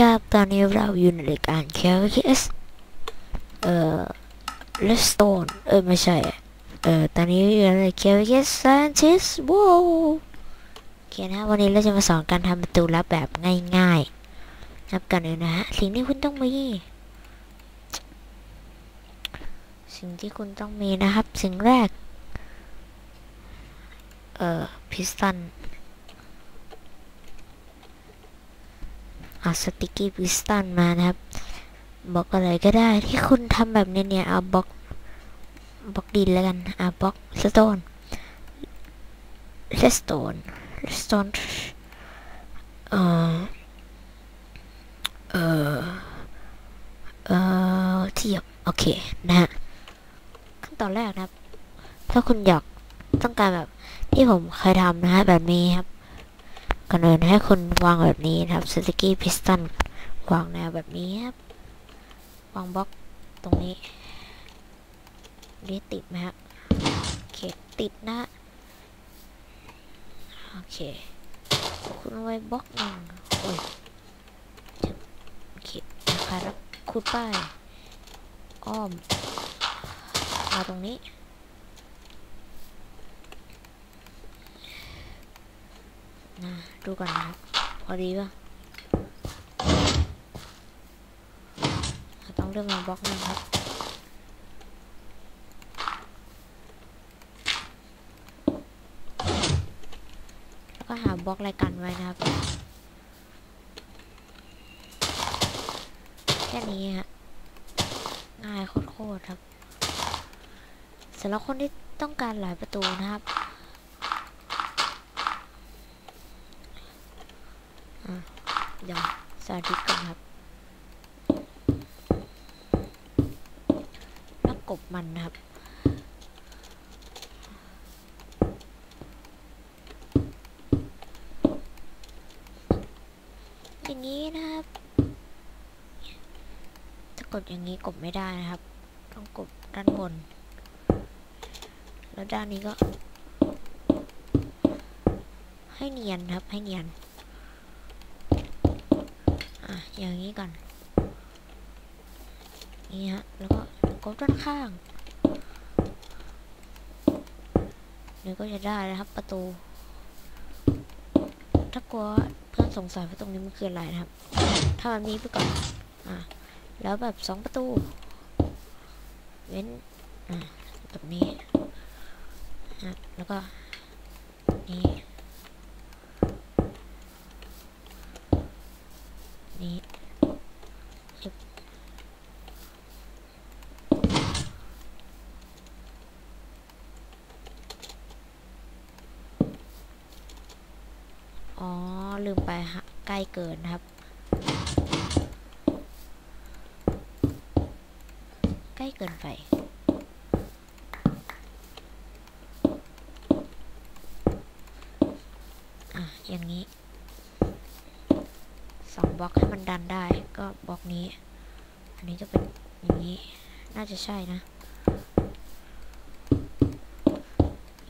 ครับตอนนี้เราอยู่ในรายการ KVS เอ่อ Redstone เออไม่ใช่ เอ่อ ตอนนี้อยู่ใน KVS Scientist ว้าวโอเคนะวันนี้เราจะมาสอนการทำประตูลับแบบง่ายๆนะครับก่อนอื่นนะฮะ สิ่งที่คุณต้องมี สิ่งที่คุณต้องมีนะครับ สิ่งแรก เอ่อ พิสตัน เอาสติกกี้พิสตันมานะครับบล็อกอะไรก็ได้ที่คุณทำแบบนี้เนี่ยเอาบล็อกบล็อกดินแล้วกันเอาบล็อกสโตนเลสโตนเลสโตนเอ่อเอ่อเอ่อเทียบโอเคนะฮะขั้นตอนแรกนะครับ ถ้าคุณอยากต้องการแบบที่ผมเคยทำนะฮะแบบนี้ครับ ก่อนอื่นให้คุณวางแบบนี้นะครับสติกกี้พิสตันวางแนวแบบนี้ครับวางบล็อกตรงนี้นี่ติดไหมครับโอเคติดนะโอเคคุณเอาไว้บล็อกหนึ่งโอ้ยโอเคนะคะแล้วขุดป้ายอ้อมมาตรงนี้ นะ ดูก่อนนะครับ พอดีป่ะต้องเริ่มมาบล็อกนึงครับแล้วก็หาบล็อกอะไรกันไว้นะครับ แค่นี้ฮะง่ายโคตรๆครับสำหรับคนที่ต้องการหลายประตูนะครับ เดี๋ยวสาธิตก่อนครับแล้วกบมันนะครับอย่างนี้นะครับถ้ากดอย่างนี้กบไม่ได้นะครับ ต้องกดด้านบน แล้วด้านนี้ก็ ให้เนียนครับให้เนียน อย่างนี้ก่อน นี่ฮะ แล้วก็กดด้านข้าง เดี๋ยวก็จะได้นะครับ ประตู ถ้ากลัวเพื่อนสงสัยว่าตรงนี้มันคืออะไรนะครับ ถ้ามันมีไปก่อน อะ แล้วแบบสองประตู เว้น อะแบบนี้อะแล้วก็ นี่นี้ชึบอ๋อ ลืม ไปฮะใกล้เกินครับ ใกล้เกินไปอะอย่างนี้สองบล็อกให้มันดันได้ก็บล็อกนี้ อันนี้จะเป็นอย่างนี้ น่าจะใช่นะ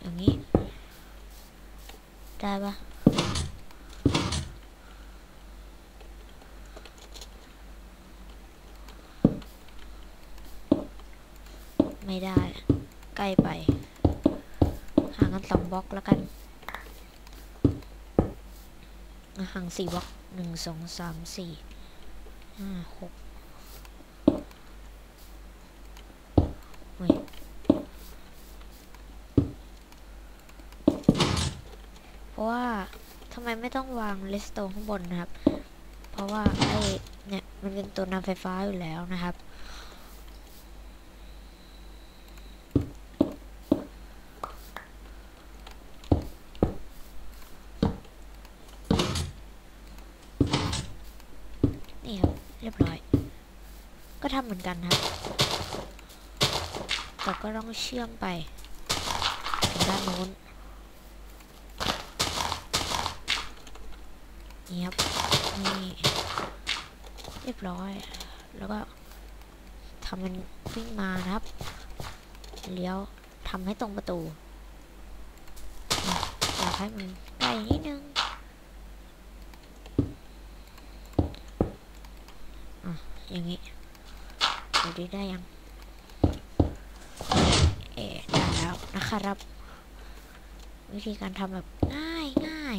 อย่างนี้ ได้ปะ ไม่ได้ ใกล้ไป ห่างกันสองบล็อกแล้วกัน ห่างสี่บล็อกหนึ่งสองสามสี่ห้าหกเฮ้ยเพราะว่าทำไมไม่ต้องวางเลสโตนข้างบนนะครับ เพราะว่าไอ้เนี่ยมันเป็นตัวนำไฟฟ้าอยู่แล้วนะครับ นี่ครับ เรียบร้อย ก็ทำเหมือนกันครับ แต่ก็ต้องเชื่อมไปถึงด้านโน้น นี่ครับ นี่ เรียบร้อย แล้วก็ทำมันวิ่งมานะครับ เลี้ยวทำให้ตรงประตู อยากให้มันใกล้นิดนึง อย่างนี้ดูดีได้ยัง เอ๋ได้แล้วนะครับ วิธีการทำแบบง่ายง่าย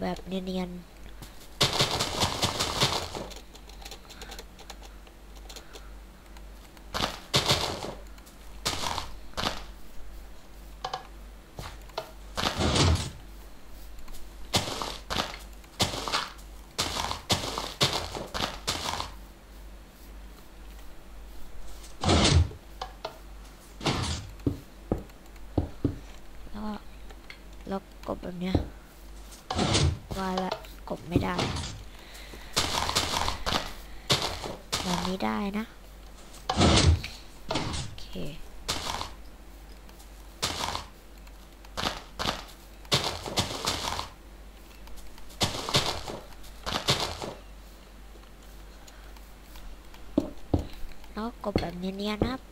แบบเนียนๆแล้วก็ แล้วกบแบบเนี้ยว่าละกบไม่ได้แบบนี้ได้นะโอเคแล้วกบแบบเนียนๆนะครับ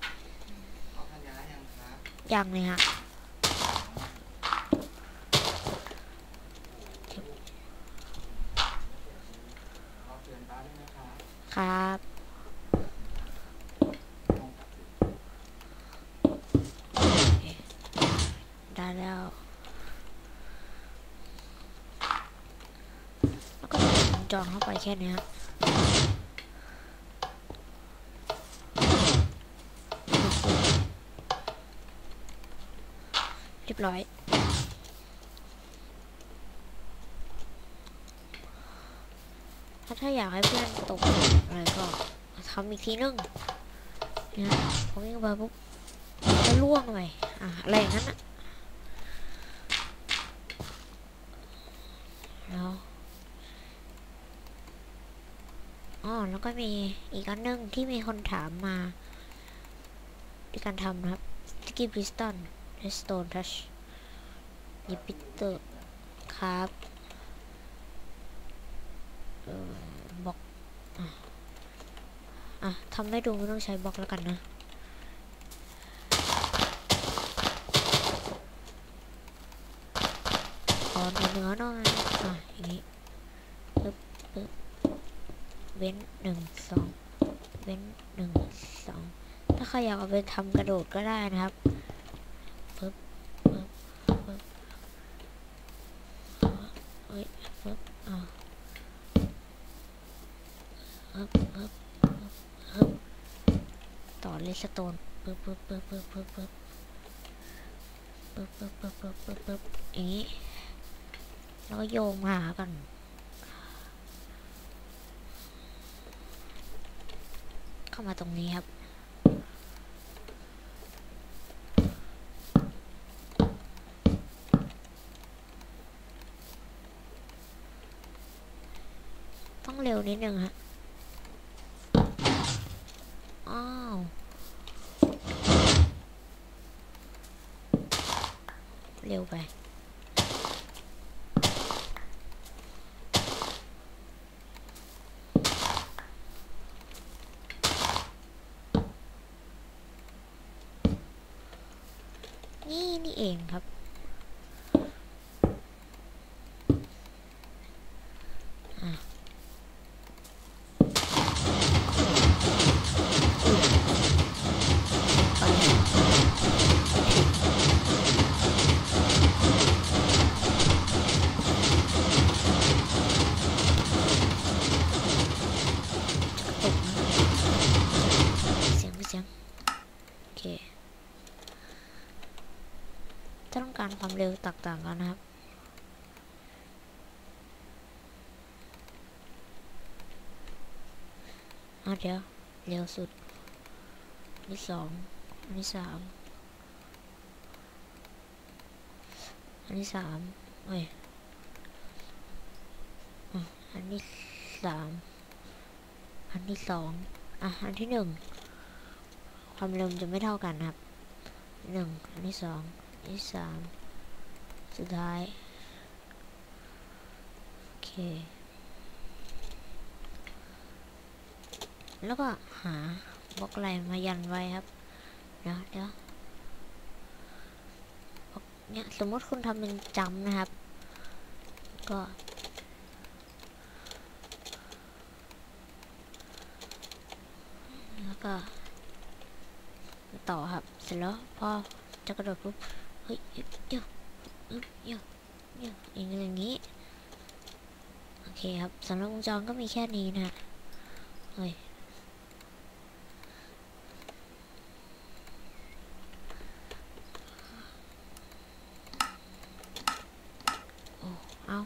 ยังเลยฮะครับได้แล้ว แล้วก็จองเข้าไปแค่นี้ฮะ ร้อยถ้าถ้าอยากให้เพื่อนตกอะไรก็ทำอีกทีนึงเนี่ยพอวิ่งไปปุ๊บจะล่วงไปอะอะไรอย่างนั้นอะแล้วอ๋อแล้วก็มีอีกอันหนึงที่มีคนถามมาในการทำนะครับ Sticky Piston Redstone Touch ยิปิเตอร์ครับออบล็อกอะทำให้ดูไม่ต้องใช้บล็อกแล้วกันนะขอเนื้อเนื้อหน่อยอะอย่างนี้ปึ๊บปึ๊บเว้นหนึ่งสองเว้นหนึ่งสองถ้าใครอยากเอาไปทำกระโดดก็ได้นะครับปึ๊บปึ๊บปึ๊บ เฮ้ยปึ๊บอะปึ๊บปึ๊บปึ๊บต่อเลสโตนปึ๊บปึ๊บปึ๊บปึ๊บปึ๊บปึ๊บปึ๊บปึ๊บปึ๊บปึ๊บปึ๊บปึ๊บอย่างนี้แล้วก็โยงมาหากันเข้ามาตรงนี้ครับ ต้องเร็วนิดนึงฮะอ้าวเร็วไปนี่นี่เองครับ เร็วต่างๆกันนะครับเอาเดี๋ยวเร็วสุดอันที่สองอันที่สามอันที่สามเอ้ยอันที่สามอันที่สองอะ อันที่หนึ่งความเร็วจะไม่เท่ากันครับหนึ่งอันที่สองอันที่สาม สุดท้าย โอเค แล้วก็หาบล็อกอะไรมายันไว้ครับ เดี๋ยวเดี๋ยวเนี่ยสมมติคุณทำเป็นจำนะครับ ก็แล้วก็ ต่อครับ เสร็จแล้วพอจะกระโดดปุ๊บ เฮ้ยเดี๋ยว อย่างนี้อย่างนี้ โอเคครับสำหรับวงจรก็มีแค่นี้นะเฮ้ยเอา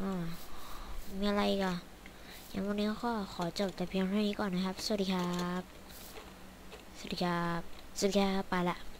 อ่ามีอะไรกันอย่างวันนี้ก็ขอจบแต่เพียงเท่านี้ก่อนนะครับ สวัสดีครับ สวัส